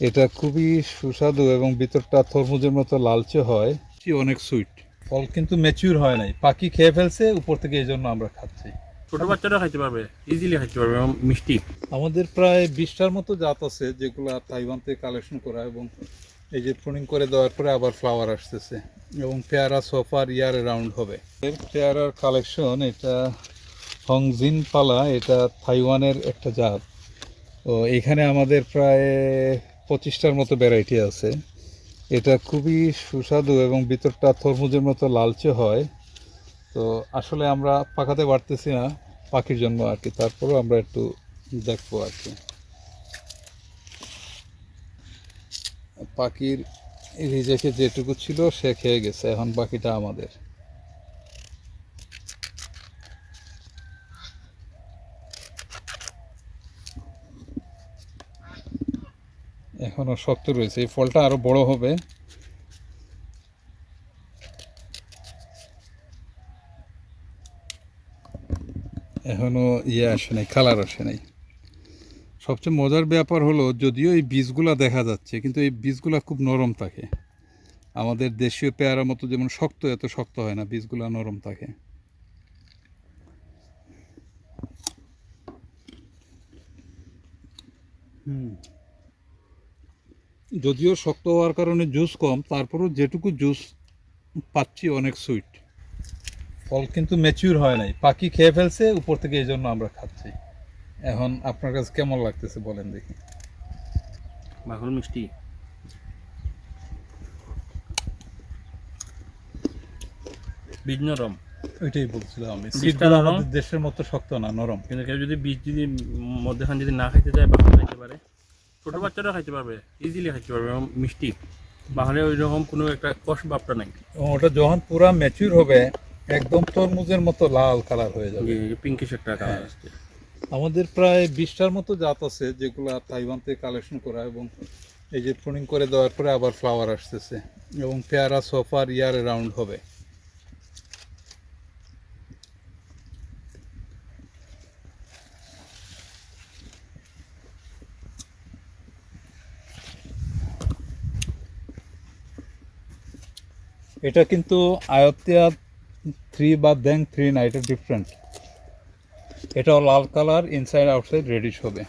এটা খুবই সুস্বাদু এবং ভিতরটা তরমুজের মতো লালচে হয়। কি অনেক সুইট ফল কিন্তু ম্যাচিউর হয় নাই। পাখি খেয়ে ফেলছে উপর থেকে এই জন্য আমরা খাচ্ছি। ছোট বাচ্চারা খাইতে পারবে ইজিলি খাইতে পারবে এবং মিষ্টি। আমাদের প্রায় বিশটার মতো জাত আছে যেগুলো তাইওয়ান থেকে কালেকশন করা এবং এই যে প্রুনিং করে দেওয়ার পরে আবার ফ্লাওয়ার আসতেছে। এবং পেয়ারা সোফার ইয়ার রাউন্ড হবে। এর পেয়ারার কালেকশন এটা হংজিন পালা এটা তাইওয়ানের একটা জাত। ও এখানে আমাদের প্রায় পঁচিশটার মতো ভ্যারাইটি আছে। এটা খুবই সুস্বাদু এবং ভিতরটা তরমুজের মতো লালচে হয়। তো আসলে আমরা পাকাতে পারতেছি না পাখির জন্য আর কি, তারপরেও আমরা একটু দেখব আর কি। পাখির রিজেকে যেটুকু ছিল সে খেয়ে গেছে, এখন বাকিটা আমাদের। এখনও শক্ত রয়েছে। এই ফলটা আরও বড় হবে। এখনও ইয়ে আসে নাই, কালার আসে নাই। সবচেয়ে মজার ব্যাপার হলো, যদিও এই বীজগুলা দেখা যাচ্ছে, কিন্তু এই বীজগুলা খুব নরম থাকে। আমাদের দেশীয় পেয়ারার মতো যেমন শক্ত, এত শক্ত হয় না, বীজগুলা নরম থাকে। হুম। যদিও শক্ত হওয়ার কারণে জুস কম তারপরও যেটুকু জুস পাচ্ছি অনেক সুইট ফল কিন্তু ম্যাচিউর হয় নাই পাখি খেয়ে ফেলছে উপর থেকে এই জন্য আমরা খাচ্ছি। এখন আপনার কাছে কেমন লাগতেছে বলেন দেখি। মাখন মিষ্টি। বীজ নরম। ওইটাই বলছিলাম আমি দেশের মতো শক্ত না নরম। কিন্তু কেউ যদি বীজ যদি মধ্যখান যদি না খাইতে চায় খাইতে পারে। ছোট বাচ্চারা খাইতে পারবে ইজিলি খাইতে পারবে এবং মিষ্টি। বাহলে ওই রকম কোনো একটা কষ ভাবটা নাই। এবং ওটা যখন পুরা ম্যাচিউর হবে একদম তরমুজের মতো লাল কালার হয়ে যাবে। পিঙ্কিশ একটা কালার হ্যাঁ। আসছে। আমাদের প্রায় বিশটার মতো জাত আছে যেগুলো তাইওয়ান থেকে কালেকশন করা এবং এই যে প্রুনিং করে দেওয়ার পরে আবার ফ্লাওয়ার আসতেছে। এবং পেয়ারা সোফার ইয়ার রাউন্ড হবে। এটা কিন্তু আয়ত্তিয়া থ্রি বা দ্যাং থ্রি না এটা ডিফারেন্ট এটাও লাল কালার ইনসাইড আউটসাইড রেডিশ হবে।